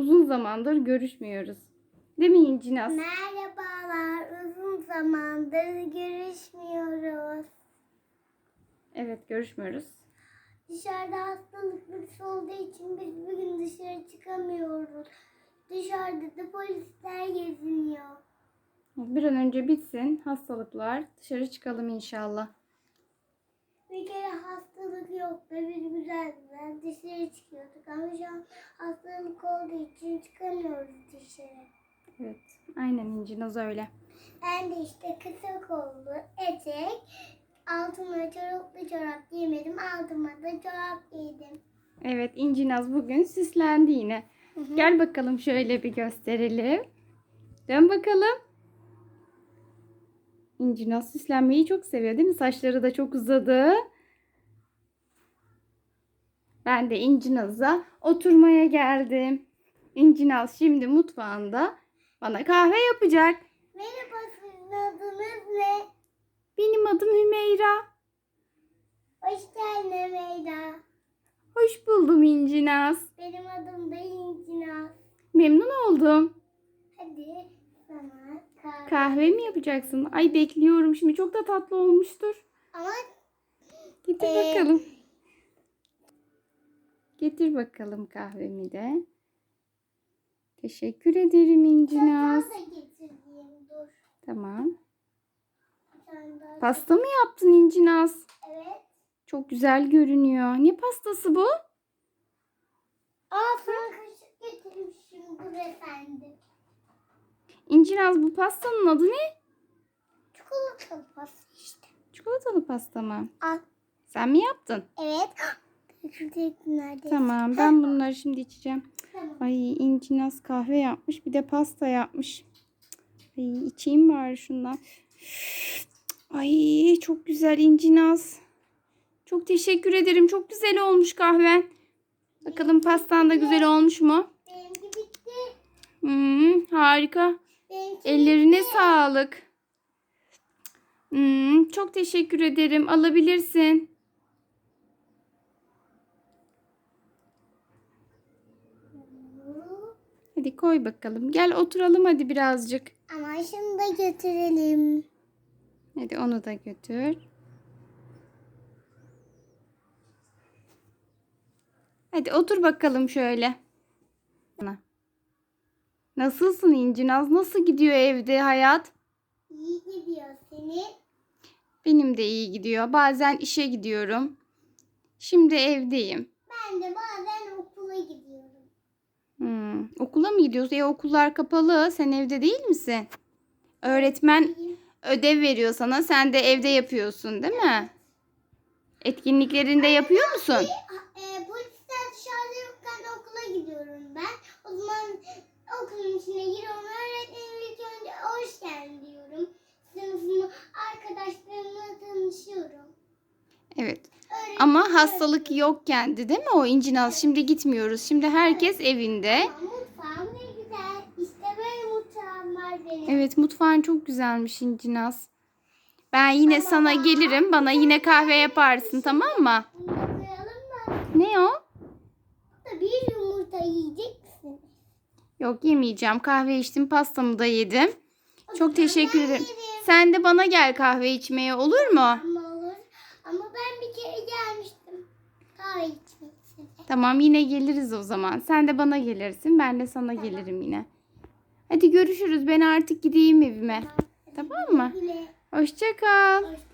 Uzun zamandır görüşmüyoruz. Değil mi İncinaz? Merhabalar. Uzun zamandır görüşmüyoruz. Evet görüşmüyoruz. Dışarıda hastalık virüsü olduğu için biz bugün dışarı çıkamıyoruz. Dışarıda da polisler geziniyor. Bir an önce bitsin hastalıklar. Dışarı çıkalım inşallah. Hastalık yoktu. Biz güzel güzel dışarı çıkıyorduk. Ama şu an hastalık olduğu için çıkamıyoruz dışarı. Evet. Aynen İncinaz öyle. Ben de işte kısa kollu etek, altıma çoraplı çorap giymedim. Altıma da çorap giydim. Evet İncinaz bugün süslendi yine. Gel bakalım şöyle bir gösterelim. Dön bakalım. İncinaz süslenmeyi çok seviyor değil mi? Saçları da çok uzadı. Ben de İncinaz'a oturmaya geldim. İncinaz şimdi mutfağında bana kahve yapacak. Merhaba sizin adınız ne? Benim adım Hümeyra. Hoş geldin Meyda. Hoş buldum İncinaz. Benim adım da İncinaz. Memnun oldum. Hadi sana kahve. Kahve mi yapacaksın? Ay bekliyorum şimdi. Çok da tatlı olmuştur. Ama Getir Ee, bakalım. Getir bakalım kahvemi de. Teşekkür ederim İncinaz. Tamam. Pasta mı yaptın İncinaz? Evet. Çok güzel görünüyor. Ne pastası bu? Aa sana kaşık getirmişim dur efendim. İncinaz bu pastanın adı ne? Çikolatalı pasta işte. Çikolatalı pasta mı? Al. Sen mi yaptın? Evet. Tamam ben bunları şimdi içeceğim. Tamam. Ay İncinaz kahve yapmış bir de pasta yapmış. Ay içeyim bari şundan. Ay çok güzel İncinaz. Çok teşekkür ederim. Çok güzel olmuş kahven. Bakalım pastan da güzel olmuş mu? Benimki bitti. Hmm, harika. Benimki Ellerine sağlık. Hmm, çok teşekkür ederim. Alabilirsin. Hadi koy bakalım. Gel oturalım hadi birazcık. Ama şunu da götürelim. Hadi onu da götür. Hadi otur bakalım şöyle. Nasılsın İncinaz? Nasıl gidiyor evde hayat? İyi gidiyor seni. Benim de iyi gidiyor. Bazen işe gidiyorum. Şimdi evdeyim. Ben de bazen okula gidiyorum. Hmm, Okula mı gidiyorsun? E okullar kapalı. Sen evde değil misin? Öğretmen ödev veriyor sana. Sen de evde yapıyorsun, değil mi? Etkinliklerinde yapıyor musun? E, polisler dışarıda yokken okula gidiyorum ben. O zaman okulun içine giriyorum. Öğretmenim ilk önce hoş geldin diyorum. Sınıfımı arkadaşlarımla tanışıyorum. Evet. Öğretmenim Ama hastalık yokken de değil mi o İncinaz? Şimdi gitmiyoruz. Şimdi herkes evinde. Ama mutfağım ne güzel. İşte böyle mutfağım var benim. Evet mutfağın çok güzelmiş İncinaz. Ben yine Ama sana bak- gelirim. Bana yine kahve yaparsın tamam mı? Bunu? Ne o? Bir yumurta yiyecek misin? Yok yemeyeceğim. Kahve içtim. Pastamı da yedim. O Çok teşekkür ben ederim. yerim. Sen de bana gel kahve içmeye olur mu? Ama olur. Ama ben bir kere gelmiştim. Kahve için. Tamam yine geliriz o zaman. Sen de bana gelirsin. Ben de sana gelirim yine. Hadi görüşürüz. Ben artık gideyim evime. Tamam mı? Güle. Hoşça kal. Hoşça